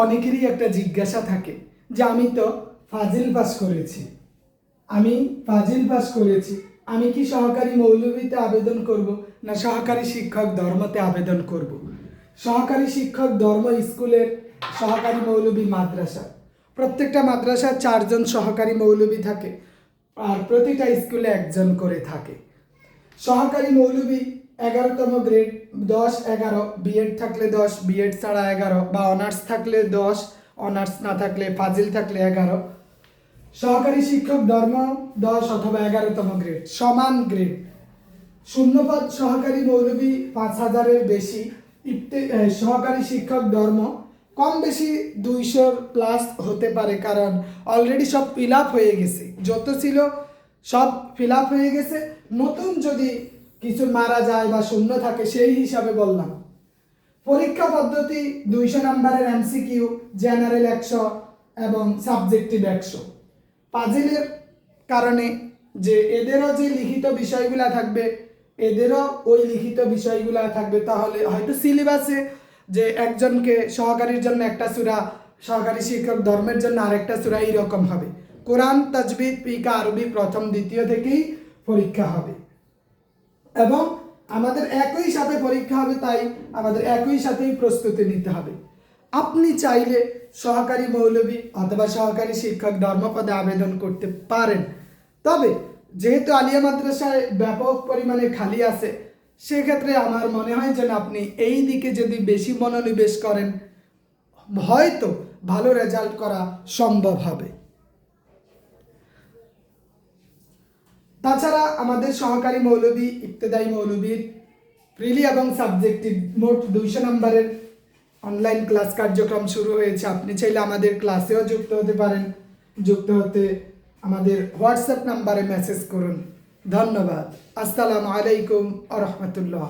অনেকেরই একটা জিজ্ঞাসা থাকে যে, আমি তো ফাজিল পাস করেছি। আমি ফাজিল পাস করেছি। আমি কি সহকারী মৌলবীতে আবেদন করব না সহকারী শিক্ষক ধর্মতে আবেদন করব? সহকারী শিক্ষক ধর্ম স্কুলের সহকারী মৌলভী মাদ্রাসা। প্রত্যেকটা মাদ্রাসার চারজন সহকারী মৌলবী থাকে আর প্রতিটা স্কুলে একজন করে থাকে। সহকারী মৌলবী এগারোতম গ্রেড দশ, এগারো। বিএড থাকলে দশ বিএড ছাড়া এগারো। বা অনার্স থাকলে দশ অনার্স না থাকলে ফাজিল থাকলে এগারো। সহকারী শিক্ষক ধর্ম দশ অথবা এগারোতম গ্রেড সমান গ্রেড শূন্যপদ সহকারী মৌলবী পাঁচ হাজারের বেশি। ইফতে- সহকারী শিক্ষক ধর্ম কম বেশি দুইশোর প্লাস হতে পারে কারণ অলরেডি সব ফিল হয়ে গেছে। যত ছিল সব ফিল হয়ে গেছে। নতুন যদি কিছু মারা যায় বা শূন্য থাকে, সেই হিসাবে বললাম। পরীক্ষা পদ্ধতি দুইশো নাম্বারের এমসিকিউ জেনারেল একশো এবং সাবজেক্টিভ একশো। পাজিলের কারণে যে এদেরও যে লিখিত বিষয়গুলা থাকবে, এদেরও ওই লিখিত বিষয়গুলা থাকবে, তাহলে হয়তো সিলেবাসে যে একজনকে সহকারীর জন্য একটা সুরা, সহকারী শিক্ষক ধর্মের জন্য আরেকটা সুরা এইরকম হবে। কোরআন তাজবিদ পিকা আরবি প্রথম, দ্বিতীয় থেকেই পরীক্ষা হবে। এবং আমাদের একই সাথে পরীক্ষা হবে, তাই আমাদের একই সাথেই প্রস্তুতি নিতে হবে। আপনি চাইলে সহকারী মৌলবী অথবা সহকারী শিক্ষক ধর্মপদে আবেদন করতে পারেন। তবে যেহেতু আলিয়া মাদ্রাসায় ব্যাপক পরিমাণে খালি আছে, সেক্ষেত্রে আমার মনে হয় যেন আপনি এই দিকে যদি বেশি মনোনিবেশ করেন, হয়তো ভালো রেজাল্ট করা সম্ভব হবে। তাছাড়া আমাদের সহকারী মৌলবী ইফতেদায়ী মৌলবীর প্রিলি এবং সাবজেক্টিভ মোট দুইশো নম্বরের অনলাইন ক্লাস কার্যক্রম শুরু হয়েছে। আপনি চাইলে আমাদের ক্লাসেও যুক্ত হতে পারেন। যুক্ত হতে আমাদের হোয়াটসঅ্যাপ নাম্বারে মেসেজ করুন। ধন্যবাদ। আসসালামু আলাইকুম আ রহমতুল্লাহ।